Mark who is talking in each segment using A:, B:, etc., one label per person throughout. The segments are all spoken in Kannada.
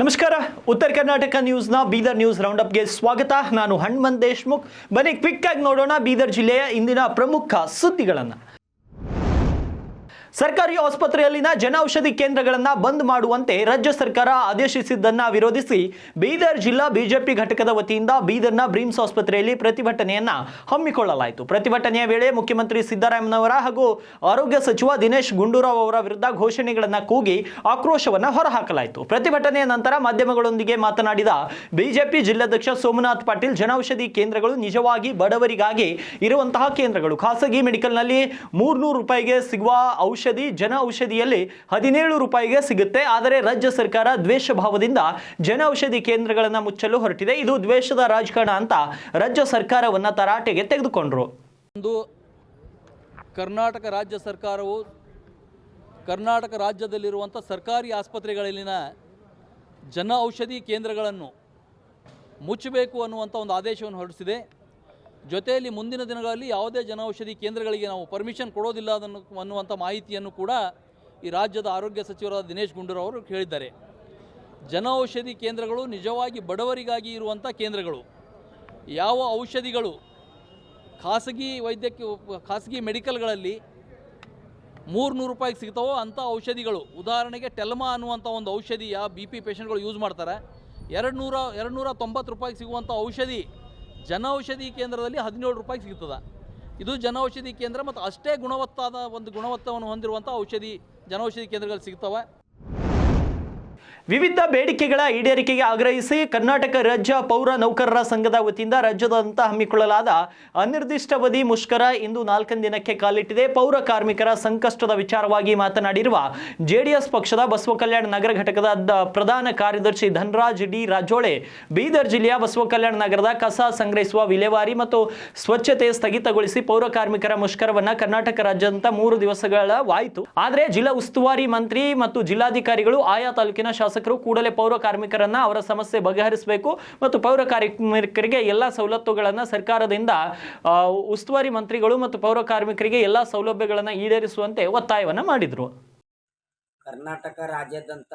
A: ನಮಸ್ಕಾರ. ಉತ್ತರ ಕರ್ನಾಟಕ ನ್ಯೂಸ್ನ ಬೀದರ್ ನ್ಯೂಸ್ ರೌಂಡಪ್ಗೆ ಸ್ವಾಗತ. ನಾನು ಹಣ್ಮಂತ್ ದೇಶ್ಮುಖ್. ಬನ್ನಿ ಕ್ವಿಕ್ ಆಗಿ ನೋಡೋಣ ಬೀದರ್ ಜಿಲ್ಲೆಯ ಇಂದಿನ ಪ್ರಮುಖ ಸುದ್ದಿಗಳನ್ನು. ಸರ್ಕಾರಿ ಆಸ್ಪತ್ರೆಯಲ್ಲಿನ ಜನೌಷಧಿ ಕೇಂದ್ರಗಳನ್ನು ಬಂದ್ ಮಾಡುವಂತೆ ರಾಜ್ಯ ಸರ್ಕಾರ ಆದೇಶಿಸಿದ್ದನ್ನ ವಿರೋಧಿಸಿ ಬೀದರ್ ಜಿಲ್ಲಾ ಬಿಜೆಪಿ ಘಟಕದ ವತಿಯಿಂದ ಬೀದರ್ನ ಬ್ರೀಮ್ಸ್ ಆಸ್ಪತ್ರೆಯಲ್ಲಿ ಪ್ರತಿಭಟನೆಯನ್ನ ಹಮ್ಮಿಕೊಳ್ಳಲಾಯಿತು. ಪ್ರತಿಭಟನೆಯ ವೇಳೆ ಮುಖ್ಯಮಂತ್ರಿ ಸಿದ್ದರಾಮಯ್ಯನವರ ಹಾಗೂ ಆರೋಗ್ಯ ಸಚಿವ ದಿನೇಶ್ ಗುಂಡೂರಾವ್ ಅವರ ವಿರುದ್ಧ ಘೋಷಣೆಗಳನ್ನು ಕೂಗಿ ಆಕ್ರೋಶವನ್ನು ಹೊರಹಾಕಲಾಯಿತು. ಪ್ರತಿಭಟನೆಯ ನಂತರ ಮಾಧ್ಯಮಗಳೊಂದಿಗೆ ಮಾತನಾಡಿದ ಬಿಜೆಪಿ ಜಿಲ್ಲಾಧ್ಯಕ್ಷ ಸೋಮನಾಥ್ ಪಾಟೀಲ್, ಜನೌಷಧಿ ಕೇಂದ್ರಗಳು ನಿಜವಾಗಿ ಬಡವರಿಗಾಗಿ ಇರುವಂತಹ ಕೇಂದ್ರಗಳು. ಖಾಸಗಿ ಮೆಡಿಕಲ್ನಲ್ಲಿ ಮೂರ್ನೂರು ರೂಪಾಯಿಗೆ ಸಿಗುವ ಔಷಧಿ ಜನ ಔಷಧಿಯಲ್ಲಿ ಹದಿನೇಳು ರೂಪಾಯಿಗೆ ಸಿಗುತ್ತೆ. ಆದರೆ ರಾಜ್ಯ ಸರ್ಕಾರ ದ್ವೇಷ ಭಾವದಿಂದ ಜನ ಔಷಧಿ ಕೇಂದ್ರಗಳನ್ನು ಮುಚ್ಚಲು ಹೊರಟಿದೆ. ಇದು ದ್ವೇಷದ ರಾಜಕಾರಣ ಅಂತ ರಾಜ್ಯ ಸರ್ಕಾರವನ್ನು ತರಾಟೆಗೆ ತೆಗೆದುಕೊಂಡ್ರು.
B: ಒಂದು ಕರ್ನಾಟಕ ರಾಜ್ಯ ಸರ್ಕಾರವು ಕರ್ನಾಟಕ ರಾಜ್ಯದಲ್ಲಿರುವಂಥ ಸರ್ಕಾರಿ ಆಸ್ಪತ್ರೆಗಳಲ್ಲಿನ ಜನ ಔಷಧಿ ಕೇಂದ್ರಗಳನ್ನು ಮುಚ್ಚಬೇಕು ಅನ್ನುವಂಥ ಒಂದು ಆದೇಶವನ್ನು ಹೊರಡಿಸಿದೆ. ಜೊತೆಯಲ್ಲಿ ಮುಂದಿನ ದಿನಗಳಲ್ಲಿ ಯಾವುದೇ ಜನೌಷಧಿ ಕೇಂದ್ರಗಳಿಗೆ ನಾವು ಪರ್ಮಿಷನ್ ಕೊಡೋದಿಲ್ಲ ಅದನ್ನು ಅನ್ನುವಂಥ ಮಾಹಿತಿಯನ್ನು ಕೂಡ ಈ ರಾಜ್ಯದ ಆರೋಗ್ಯ ಸಚಿವರಾದ ದಿನೇಶ್ ಗುಂಡೂರಾವ್ ಅವರು ಹೇಳಿದ್ದಾರೆ. ಜನೌಷಧಿ ಕೇಂದ್ರಗಳು ನಿಜವಾಗಿ ಬಡವರಿಗಾಗಿ ಇರುವಂಥ ಕೇಂದ್ರಗಳು. ಯಾವ ಔಷಧಿಗಳು ಖಾಸಗಿ ವೈದ್ಯಕೀಯ ಖಾಸಗಿ ಮೆಡಿಕಲ್ಗಳಲ್ಲಿ ಮೂರ್ನೂರು ರೂಪಾಯಿಗೆ ಸಿಗ್ತಾವೋ ಅಂಥ ಔಷಧಿಗಳು. ಉದಾಹರಣೆಗೆ ಟೆಲ್ಮಾ ಅನ್ನುವಂಥ ಒಂದು ಔಷಧಿಯ ಬಿ ಪಿ ಪೇಷಂಟ್ಗಳು ಯೂಸ್ ಮಾಡ್ತಾರೆ. ಎರಡು ನೂರ ಎರಡು ನೂರ ತೊಂಬತ್ತು ರೂಪಾಯಿಗೆ ಸಿಗುವಂಥ ಔಷಧಿ ಜನ ಔಷಧಿ ಕೇಂದ್ರದಲ್ಲಿ ಹದಿನೇಳು ರೂಪಾಯಿ ಸಿಗ್ತದೆ. ಇದು ಜನ ಔಷಧಿ ಕೇಂದ್ರ ಮತ್ತು ಅಷ್ಟೇ ಗುಣವತ್ತಾದ ಒಂದು ಗುಣವತ್ತವನ್ನು ಹೊಂದಿರುವಂಥ ಔಷಧಿ, ಜನೌಷಧಿ ಕೇಂದ್ರಗಳು ಸಿಗ್ತವೆ.
A: ವಿವಿಧ ಬೇಡಿಕೆಗಳ ಈಡೇರಿಕೆಗೆ ಆಗ್ರಹಿಸಿ ಕರ್ನಾಟಕ ರಾಜ್ಯ ಪೌರ ನೌಕರರ ಸಂಘದ ವತಿಯಿಂದ ರಾಜ್ಯದಂತ ಹಮ್ಮಿಕೊಳ್ಳಲಾದ ಅನಿರ್ದಿಷ್ಟಾವಧಿ ಮುಷ್ಕರ ಇಂದು ನಾಲ್ಕನೇ ದಿನಕ್ಕೆ ಕಾಲಿಟ್ಟಿದೆ. ಪೌರ ಕಾರ್ಮಿಕರ ಸಂಕಷ್ಟದ ವಿಚಾರವಾಗಿ ಮಾತನಾಡಿರುವ ಜೆಡಿಎಸ್ ಪಕ್ಷದ ಬಸವ ಕಲ್ಯಾಣ ನಗರ ಘಟಕದ ಪ್ರಧಾನ ಕಾರ್ಯದರ್ಶಿ ಧನರಾಜ್ ಡಿ ರಾಜೋಳೆ, ಬೀದರ್ ಜಿಲ್ಲೆಯ ಬಸವ ಕಲ್ಯಾಣ ನಗರದ ಕಸ ಸಂಗ್ರಹಿಸುವ ವಿಲೇವಾರಿ ಮತ್ತು ಸ್ವಚ್ಛತೆ ಸ್ಥಗಿತಗೊಳಿಸಿ ಪೌರ ಕಾರ್ಮಿಕರ ಮುಷ್ಕರವನ್ನ ಕರ್ನಾಟಕ ರಾಜ್ಯಾದ್ಯಂತ ಮೂರು ದಿವಸಗಳವಾಯಿತು ಆದರೆ ಜಿಲ್ಲಾ ಉಸ್ತುವಾರಿ ಮಂತ್ರಿ ಮತ್ತು ಜಿಲ್ಲಾಧಿಕಾರಿಗಳು ಆಯಾ ತಾಲೂಕಿನ ಶಾಸಕರು ಕೂಡಲೇ ಪೌರ ಕಾರ್ಮಿಕರನ್ನ ಅವರ ಸಮಸ್ಯೆ ಬಗೆಹರಿಸಬೇಕು ಮತ್ತು ಪೌರ ಕಾರ್ಮಿಕರಿಗೆ ಎಲ್ಲ ಸವಲತ್ತುಗಳನ್ನು ಸರ್ಕಾರದಿಂದ ಉಸ್ತುವಾರಿ ಮಂತ್ರಿಗಳು ಮತ್ತು ಪೌರ ಕಾರ್ಮಿಕರಿಗೆ ಎಲ್ಲ ಸೌಲಭ್ಯಗಳನ್ನು ಈಡೇರಿಸುವಂತೆ ಒತ್ತಾಯವನ್ನ ಮಾಡಿದರು.
C: ಕರ್ನಾಟಕ ರಾಜ್ಯಾದ್ಯಂತ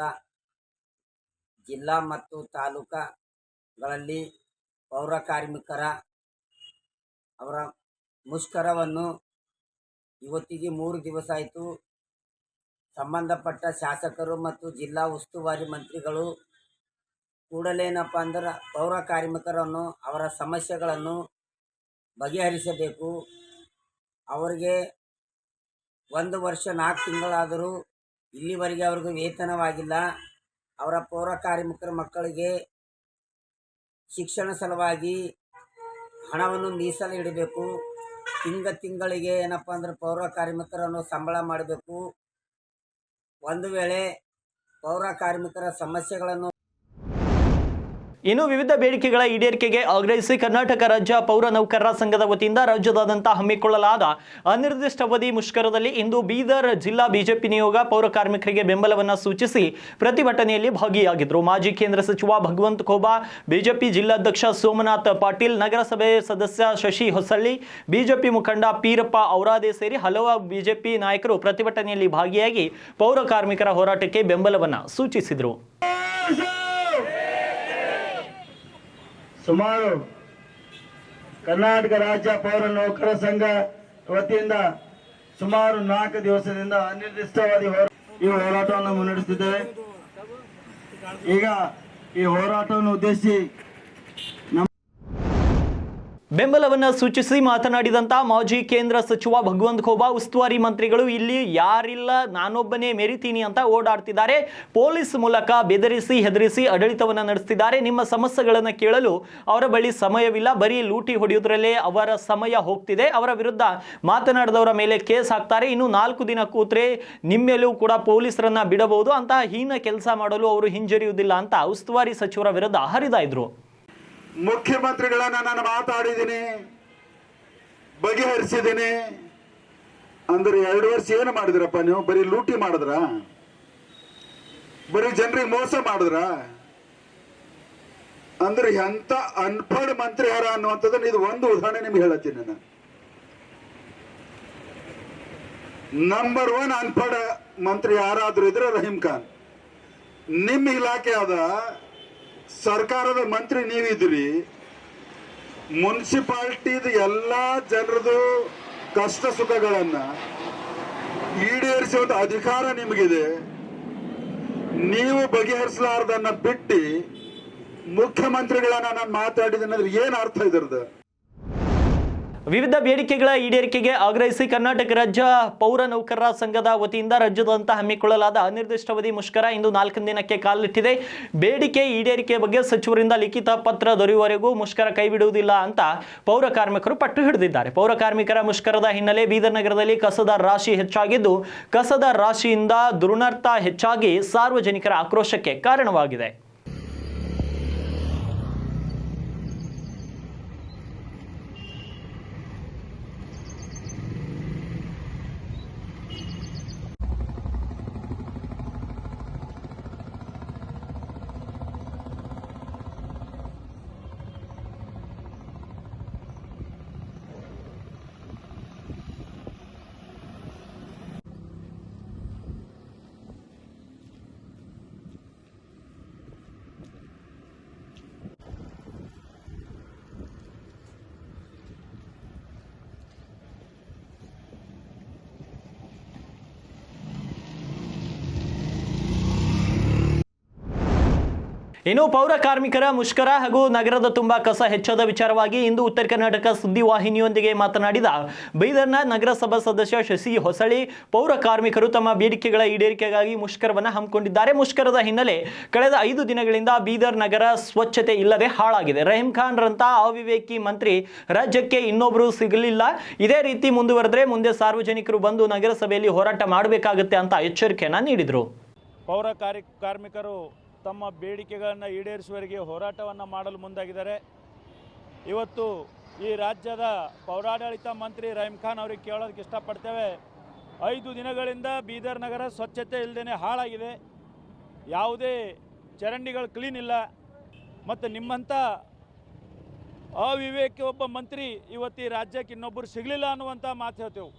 C: ಜಿಲ್ಲಾ ಮತ್ತು ತಾಲೂಕುಗಳಲ್ಲಿ ಪೌರ ಕಾರ್ಮಿಕರ ಅವರ ಮುಷ್ಕರವನ್ನು ಇವತ್ತಿಗೆ ಮೂರು ದಿವಸ ಆಯಿತು. ಸಂಬಂಧಪಟ್ಟ ಶಾಸಕರು ಮತ್ತು ಜಿಲ್ಲಾ ಉಸ್ತುವಾರಿ ಮಂತ್ರಿಗಳು ಕೂಡಲೇನಪ್ಪ ಅಂದ್ರೆ ಪೌರ ಕಾರ್ಮಿಕರನ್ನು, ಅವರ ಸಮಸ್ಯೆಗಳನ್ನು ಬಗೆಹರಿಸಬೇಕು. ಅವರಿಗೆ ಒಂದು ವರ್ಷ ನಾಲ್ಕು ತಿಂಗಳಾದರೂ ಇಲ್ಲಿವರೆಗೆ ಅವ್ರಿಗೆ ವೇತನವಾಗಿಲ್ಲ. ಅವರ ಪೌರ ಕಾರ್ಮಿಕರ ಮಕ್ಕಳಿಗೆ ಶಿಕ್ಷಣ ಸಲುವಾಗಿ ಹಣವನ್ನು ಮೀಸಲು ಇಡಬೇಕು. ತಿಂಗ ತಿಂಗಳಿಗೆ ಏನಪ್ಪ ಅಂದ್ರೆ ಪೌರ ಕಾರ್ಮಿಕರನ್ನು ಸಂಬಳ ಮಾಡಬೇಕು. ಒಂದು ವೇಳೆ ಪೌರ ಕಾರ್ಮಿಕರ ಸಮಸ್ಯೆಗಳನ್ನು
A: ಇನ್ನು ವಿವಿಧ ಬೇಡಿಕೆಗಳ ಈಡೇರಿಕೆಗೆ ಆಗ್ರಹಿಸಿ ಕರ್ನಾಟಕ ರಾಜ್ಯ ಪೌರ ನೌಕರರ ಸಂಘದ ವತಿಯಿಂದ ರಾಜ್ಯದಾದ್ಯಂತ ಹಮ್ಮಿಕೊಳ್ಳಲಾದ ಅನಿರ್ದಿಷ್ಟಾವಧಿ ಮುಷ್ಕರದಲ್ಲಿ ಇಂದು ಬೀದರ್ ಜಿಲ್ಲಾ ಬಿಜೆಪಿ ನಿಯೋಗ ಪೌರ ಕಾರ್ಮಿಕರಿಗೆ ಬೆಂಬಲವನ್ನು ಸೂಚಿಸಿ ಪ್ರತಿಭಟನೆಯಲ್ಲಿ ಭಾಗಿಯಾಗಿದ್ದರು ಮಾಜಿ ಕೇಂದ್ರ ಸಚಿವ ಭಗವಂತ ಖೋಬಾ, ಬಿಜೆಪಿ ಜಿಲ್ಲಾಧ್ಯಕ್ಷ ಸೋಮನಾಥ್ ಪಾಟೀಲ್, ನಗರಸಭೆ ಸದಸ್ಯ ಶಶಿ ಹೊಸಳ್ಳಿ, ಬಿಜೆಪಿ ಮುಖಂಡ ಪೀರಪ್ಪ ಔರಾದೆ ಸೇರಿ ಹಲವು ಬಿಜೆಪಿ ನಾಯಕರು ಪ್ರತಿಭಟನೆಯಲ್ಲಿ ಭಾಗಿಯಾಗಿ ಪೌರ ಕಾರ್ಮಿಕರ ಹೋರಾಟಕ್ಕೆ ಬೆಂಬಲವನ್ನು ಸೂಚಿಸಿದರು.
D: ಸುಮಾರು ಕರ್ನಾಟಕ ರಾಜ್ಯ ಪೌರ ನೌಕರ ಸಂಘ ವತಿಯಿಂದ ಸುಮಾರು ನಾಲ್ಕು ದಿವಸದಿಂದ ಅನಿರ್ದಿಷ್ಟವಾದಿ ಈ ಹೋರಾಟವನ್ನು ಮುನ್ನಡೆಸುತ್ತಿದ್ದೇವೆ. ಈಗ ಈ ಹೋರಾಟವನ್ನು ಉದ್ದೇಶಿಸಿ
A: ಬೆಂಬಲವನ್ನ ಸೂಚಿಸಿ ಮಾತನಾಡಿದಂತ ಮಾಜಿ ಕೇಂದ್ರ ಸಚಿವ ಭಗವಂತ ಖೋಬಾ, ಉಸ್ತುವಾರಿ ಮಂತ್ರಿಗಳು, ಇಲ್ಲಿ ಯಾರಿಲ್ಲ, ನಾನೊಬ್ಬನೇ ಮೆರಿತೀನಿ ಅಂತ ಓಡಾಡ್ತಿದ್ದಾರೆ. ಪೊಲೀಸ್ ಮೂಲಕ ಬೆದರಿಸಿ, ಹೆದರಿಸಿ ಆಡಳಿತವನ್ನು ನಡೆಸ್ತಿದ್ದಾರೆ. ನಿಮ್ಮ ಸಮಸ್ಯೆಗಳನ್ನು ಕೇಳಲು ಅವರ ಬಳಿ ಸಮಯವಿಲ್ಲ. ಬರೀ ಲೂಟಿ ಹೊಡೆಯುವುದರಲ್ಲೇ ಅವರ ಸಮಯ ಹೋಗ್ತಿದೆ. ಅವರ ವಿರುದ್ಧ ಮಾತನಾಡಿದವರ ಮೇಲೆ ಕೇಸ್ ಹಾಕ್ತಾರೆ. ಇನ್ನು ನಾಲ್ಕು ದಿನ ಕೂತ್ರೆ ನಿಮ್ಮೆಲ್ಲೂ ಕೂಡ ಪೊಲೀಸರನ್ನ ಬಿಡಬಹುದು ಅಂತ ಹೀನ ಕೆಲಸ ಮಾಡಲು ಅವರು ಹಿಂಜರಿಯುವುದಿಲ್ಲ ಅಂತ ಉಸ್ತುವಾರಿ ಸಚಿವರ ವಿರುದ್ಧ ಹರಿದಾಯ್ದ್ರು.
D: ಮುಖ್ಯಮಂತ್ರಿಗಳನ್ನ ನಾನು ಮಾತಾಡಿದ್ದೀನಿ, ಬಗೆಹರಿಸಿದ್ದೀನಿ. ಅಂದ್ರೆ ಎರಡು ವರ್ಷ ಏನು ಮಾಡಿದ್ರಪ್ಪ ನೀವು? ಬರೀ ಲೂಟಿ ಮಾಡಿದ್ರ? ಬರೀ ಜನರಿಗೆ ಮೋಸ ಮಾಡಿದ್ರ? ಅಂದ್ರೆ ಎಂತ ಅನ್ಪಡ್ ಮಂತ್ರಿ ಯಾರ ಅನ್ನುವಂಥದ್ದನ್ನ ಇದು ಒಂದು ಉದಾಹರಣೆ ನಿಮ್ಗೆ ಹೇಳತ್ತೀನಿ ನಾನು. ನಂಬರ್ ಒನ್ ಅನ್ಪಡ್ ಮಂತ್ರಿ ಯಾರಾದ್ರೂ ಇದ್ರೆ ರಹೀಂ ಖಾನ್. ನಿಮ್ಮ ಇಲಾಖೆ ಅದ ಸರ್ಕಾರದ ಮಂತ್ರಿ ನೀವಿದ್ರಿ, ಮುನ್ಸಿಪಾಲ್ಟಿದ ಎಲ್ಲಾ ಜನರದು ಕಷ್ಟ ಸುಖಗಳನ್ನ ಈಡೇರಿಸುವಂತ ಅಧಿಕಾರ ನಿಮಗಿದೆ. ನೀವು ಬಗೆಹರಿಸಲಾರ್ದನ್ನ ಬಿಟ್ಟು ಮುಖ್ಯಮಂತ್ರಿಗಳನ್ನ ನಾನು ಮಾತಾಡಿದ್ರೆ ಏನ್ ಅರ್ಥ ಇದ್ರದ್ದು?
A: ವಿವಿಧ ಬೇಡಿಕೆಗಳ ಈಡೇರಿಕೆಗೆ ಆಗ್ರಹಿಸಿ ಕರ್ನಾಟಕ ರಾಜ್ಯ ಪೌರ ನೌಕರರ ಸಂಘದ ವತಿಯಿಂದ ರಾಜ್ಯದಂತ ಹಮ್ಮಿಕೊಳ್ಳಲಾದ ಅನಿರ್ದಿಷ್ಟಾವಧಿ ಮುಷ್ಕರ ಇಂದು ನಾಲ್ಕು ದಿನಕ್ಕೆ ಕಾಲಿಟ್ಟಿದೆ. ಬೇಡಿಕೆ ಈಡೇರಿಕೆ ಬಗ್ಗೆ ಸಚಿವರಿಂದ ಲಿಖಿತ ಪತ್ರ ದೊರೆಯುವವರೆಗೂ ಮುಷ್ಕರ ಕೈಬಿಡುವುದಿಲ್ಲ ಅಂತ ಪೌರ ಕಾರ್ಮಿಕರು ಪಟ್ಟು ಹಿಡಿದಿದ್ದಾರೆ. ಪೌರ ಕಾರ್ಮಿಕರ ಮುಷ್ಕರದ ಹಿನ್ನೆಲೆ ಬೀದರ್ ನಗರದಲ್ಲಿ ಕಸದ ರಾಶಿ ಹೆಚ್ಚಾಗಿದ್ದು, ಕಸದ ರಾಶಿಯಿಂದ ದುರ್ನರ್ಥ ಹೆಚ್ಚಾಗಿ ಸಾರ್ವಜನಿಕರ ಆಕ್ರೋಶಕ್ಕೆ ಕಾರಣವಾಗಿದೆ. ಇನ್ನು ಪೌರ ಕಾರ್ಮಿಕರ ಮುಷ್ಕರ ಹಾಗೂ ನಗರದ ತುಂಬಾ ಕಸ ಹೆಚ್ಚದ ವಿಚಾರವಾಗಿ ಇಂದು ಉತ್ತರ ಕರ್ನಾಟಕ ಸುದ್ದಿವಾಹಿನಿಯೊಂದಿಗೆ ಮಾತನಾಡಿದ ಬೀದರ್ನ ನಗರಸಭಾ ಸದಸ್ಯ ಶಶಿ ಹೊಸಳಿ, ಪೌರ ಕಾರ್ಮಿಕರು ತಮ್ಮ ಬೇಡಿಕೆಗಳ ಈಡೇರಿಕೆಗಾಗಿ ಮುಷ್ಕರವನ್ನು ಹಮ್ಮಿಕೊಂಡಿದ್ದಾರೆ. ಮುಷ್ಕರದ ಹಿನ್ನೆಲೆ ಕಳೆದ ಐದು ದಿನಗಳಿಂದ ಬೀದರ್ ನಗರ ಸ್ವಚ್ಛತೆ ಇಲ್ಲದೆ ಹಾಳಾಗಿದೆ. ರಹೀಂ ಖಾನ್ ರಂತ ಅವಿವೇಕಿ ಮಂತ್ರಿ ರಾಜ್ಯಕ್ಕೆ ಇನ್ನೊಬ್ಬರು ಸಿಗಲಿಲ್ಲ. ಇದೇ ರೀತಿ ಮುಂದುವರೆದ್ರೆ ಮುಂದೆ ಸಾರ್ವಜನಿಕರು ಬಂದು ನಗರಸಭೆಯಲ್ಲಿ ಹೋರಾಟ ಮಾಡಬೇಕಾಗುತ್ತೆ ಅಂತ ಎಚ್ಚರಿಕೆಯನ್ನು ನೀಡಿದರು.
E: ಪೌರ ಕಾರ್ಮಿಕರು ತಮ್ಮ ಬೇಡಿಕೆಗಳನ್ನು ಈಡೇರಿಸುವವರಿಗೆ ಹೋರಾಟವನ್ನು ಮಾಡಲು ಮುಂದಾಗಿದ್ದಾರೆ. ಇವತ್ತು ಈ ರಾಜ್ಯದ ಪೌರಾಡಳಿತ ಮಂತ್ರಿ ರಹೀಂ ಖಾನ್ ಅವರಿಗೆ ಕೇಳೋದಕ್ಕೆ ಇಷ್ಟಪಡ್ತೇವೆ. ಐದು ದಿನಗಳಿಂದ ಬೀದರ್ ನಗರ ಸ್ವಚ್ಛತೆ ಇಲ್ಲದೇ ಹಾಳಾಗಿದೆ. ಯಾವುದೇ ಚರಂಡಿಗಳು ಕ್ಲೀನ್ ಇಲ್ಲ. ಮತ್ತು ನಿಮ್ಮಂಥ ಅವಿವೇಕಿ ಒಬ್ಬ ಮಂತ್ರಿ ಇವತ್ತು ಈ ರಾಜ್ಯಕ್ಕೆ ಇನ್ನೊಬ್ಬರು ಸಿಗಲಿಲ್ಲ ಅನ್ನುವಂಥ ಮಾತು ಹೇಳ್ತೇವೆ.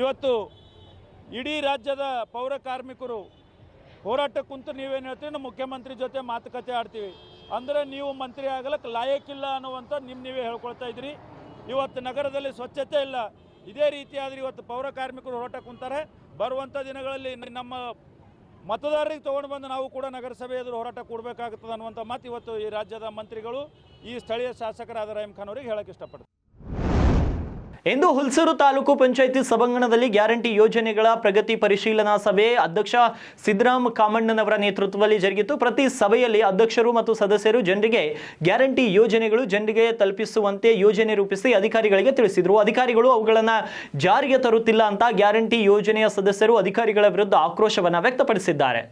E: ಇವತ್ತು ಇಡೀ ರಾಜ್ಯದ ಪೌರ ಕಾರ್ಮಿಕರು ಹೋರಾಟ ಕುಂತು ನೀವೇನು ಹೇಳ್ತೀರಿ? ನಮ್ಮ ಮುಖ್ಯಮಂತ್ರಿ ಜೊತೆ ಮಾತುಕತೆ ಆಡ್ತೀವಿ. ಅಂದರೆ ನೀವು ಮಂತ್ರಿ ಆಗಲಕ್ಕೆ ಲಾಯಕ್ಕಿಲ್ಲ ಅನ್ನುವಂಥ ನಿಮ್ಮ ನೀವೇ ಹೇಳ್ಕೊಳ್ತಾ ಇದ್ರಿ. ಇವತ್ತು ನಗರದಲ್ಲಿ ಸ್ವಚ್ಛತೆ ಇಲ್ಲ. ಇದೇ ರೀತಿಯಾದ್ರೆ ಇವತ್ತು ಪೌರ ಕಾರ್ಮಿಕರು ಹೋರಾಟ ಕುಂತಾರೆ. ಬರುವಂಥ ದಿನಗಳಲ್ಲಿ ನಮ್ಮ ಮತದಾರರಿಗೆ ತೊಗೊಂಡು ಬಂದು ನಾವು ಕೂಡ ನಗರಸಭೆ ಎದುರು ಹೋರಾಟ ಕೊಡಬೇಕಾಗುತ್ತದೆ ಅನ್ನುವಂಥ ಮಾತು ಇವತ್ತು ಈ ರಾಜ್ಯದ ಮಂತ್ರಿಗಳು, ಈ ಸ್ಥಳೀಯ ಶಾಸಕರಾದ ರಹೀಂ ಖಾನ್ ಅವರಿಗೆ ಹೇಳಕ್ಕೆ ಇಷ್ಟಪಡ್ತೀನಿ.
A: ಇಂದು ಹುಲ್ಸೂರು ತಾಲೂಕು ಪಂಚಾಯಿತಿ ಸಭಾಂಗಣದಲ್ಲಿ ಗ್ಯಾರಂಟಿ ಯೋಜನೆಗಳ ಪ್ರಗತಿ ಪರಿಶೀಲನಾ ಸಭೆ ಅಧ್ಯಕ್ಷ ಸಿದ್ದರಾಮ್ ಕಾಮಣ್ಣನವರ ನೇತೃತ್ವದಲ್ಲಿ ಜರುಗಿತು. ಪ್ರತಿ ಸಭೆಯಲ್ಲಿ ಅಧ್ಯಕ್ಷರು ಮತ್ತು ಸದಸ್ಯರು ಜನರಿಗೆ ಗ್ಯಾರಂಟಿ ಯೋಜನೆಗಳು ಜನರಿಗೆ ತಲುಪಿಸುವಂತೆ ಯೋಜನೆ ರೂಪಿಸಿ ಅಧಿಕಾರಿಗಳಿಗೆ ತಿಳಿಸಿದರು. ಅಧಿಕಾರಿಗಳು ಅವುಗಳನ್ನು ಜಾರಿಗೆ ತರುತ್ತಿಲ್ಲ ಅಂತ ಗ್ಯಾರಂಟಿ ಯೋಜನೆಯ ಸದಸ್ಯರು ಅಧಿಕಾರಿಗಳ ವಿರುದ್ಧ ಆಕ್ರೋಶವನ್ನು ವ್ಯಕ್ತಪಡಿಸಿದ್ದಾರೆ.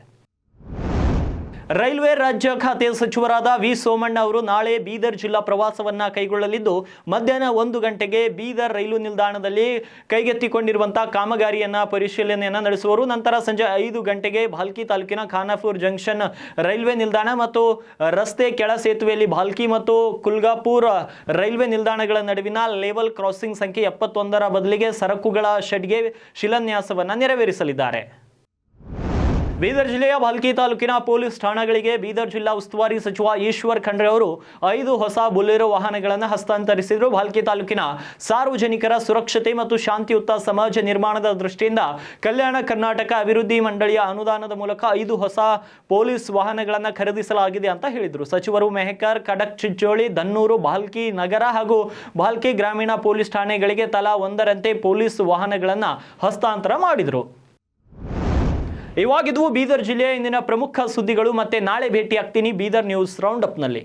A: ರೈಲ್ವೆ ರಾಜ್ಯ ಖಾತೆ ಸಚಿವರಾದ ವಿ ಸೋಮಣ್ಣ ಅವರು ನಾಳೆ ಬೀದರ್ ಜಿಲ್ಲಾ ಪ್ರವಾಸವನ್ನ ಕೈಗೊಳ್ಳಲಿದ್ದು, ಮಧ್ಯಾಹ್ನ ಒಂದು ಗಂಟೆಗೆ ಬೀದರ್ ರೈಲು ನಿಲ್ದಾಣದಲ್ಲಿ ಕೈಗೆತ್ತಿಕೊಂಡಿರುವಂತಹ ಕಾಮಗಾರಿಯನ್ನ ಪರಿಶೀಲನೆಯನ್ನ ನಡೆಸುವರು. ನಂತರ ಸಂಜೆ ಐದು ಗಂಟೆಗೆ ಭಾಲ್ಕಿ ತಾಲೂಕಿನ ಖಾನಾಪುರ್ ಜಂಕ್ಷನ್ ರೈಲ್ವೆ ನಿಲ್ದಾಣ ಮತ್ತು ರಸ್ತೆ ಕೆಳ ಸೇತುವೆಯಲ್ಲಿ ಭಾಲ್ಕಿ ಮತ್ತು ಕುಲ್ಗಾಪುರ್ ರೈಲ್ವೆ ನಿಲ್ದಾಣಗಳ ನಡುವಿನ ಲೇವಲ್ ಕ್ರಾಸಿಂಗ್ ಸಂಖ್ಯೆ ಎಪ್ಪತ್ತೊಂದರ ಬದಲಿಗೆ ಸರಕುಗಳ ಶೆಡ್ಗೆ ಶಿಲಾನ್ಯಾಸವನ್ನ ನೆರವೇರಿಸಲಿದ್ದಾರೆ. ಬೀದರ್ ಜಿಲ್ಲೆಯ ಭಾಲ್ಕಿ ತಾಲೂಕಿನ ಪೊಲೀಸ್ ಠಾಣೆಗಳಿಗೆ ಬೀದರ್ ಜಿಲ್ಲಾ ಉಸ್ತುವಾರಿ ಸಚಿವ ಈಶ್ವರ್ ಖಂಡ್ರೆ ಅವರು ಐದು ಹೊಸ ಬುಲೆರೋ ವಾಹನಗಳನ್ನು ಹಸ್ತಾಂತರಿಸಿದರು. ಭಾಲ್ಕಿ ತಾಲೂಕಿನ ಸಾರ್ವಜನಿಕರ ಸುರಕ್ಷತೆ ಮತ್ತು ಶಾಂತಿಯುತ ಸಮಾಜ ನಿರ್ಮಾಣದ ದೃಷ್ಟಿಯಿಂದ ಕಲ್ಯಾಣ ಕರ್ನಾಟಕ ಅಭಿವೃದ್ಧಿ ಮಂಡಳಿಯ ಅನುದಾನದ ಮೂಲಕ ಐದು ಹೊಸ ಪೊಲೀಸ್ ವಾಹನಗಳನ್ನು ಖರೀದಿಸಲಾಗಿದೆ ಅಂತ ಹೇಳಿದರು. ಸಚಿವರು ಮೆಹಕರ್ ಖಡಕ್ ಚಿಂಚೋಳಿ, ದನ್ನೂರು ಭಾಲ್ಕಿ ನಗರ ಹಾಗೂ ಭಾಲ್ಕಿ ಗ್ರಾಮೀಣ ಪೊಲೀಸ್ ಠಾಣೆಗಳಿಗೆ ತಲಾ ಒಂದರಂತೆ ಪೊಲೀಸ್ ವಾಹನಗಳನ್ನು ಹಸ್ತಾಂತರ ಮಾಡಿದರು. ಇವಾಗಿದ್ವು ಬೀದರ್ ಜಿಲ್ಲೆಯ ಇಂದಿನ ಪ್ರಮುಖ ಸುದ್ದಿಗಳು ಮತ್ತೆ ನಾಳೆ ಭೇಟಿ ಆಗ್ತೀನಿ ಬೀದರ್ ನ್ಯೂಸ್ ರೌಂಡ್ ಅಪ್ನಲ್ಲಿ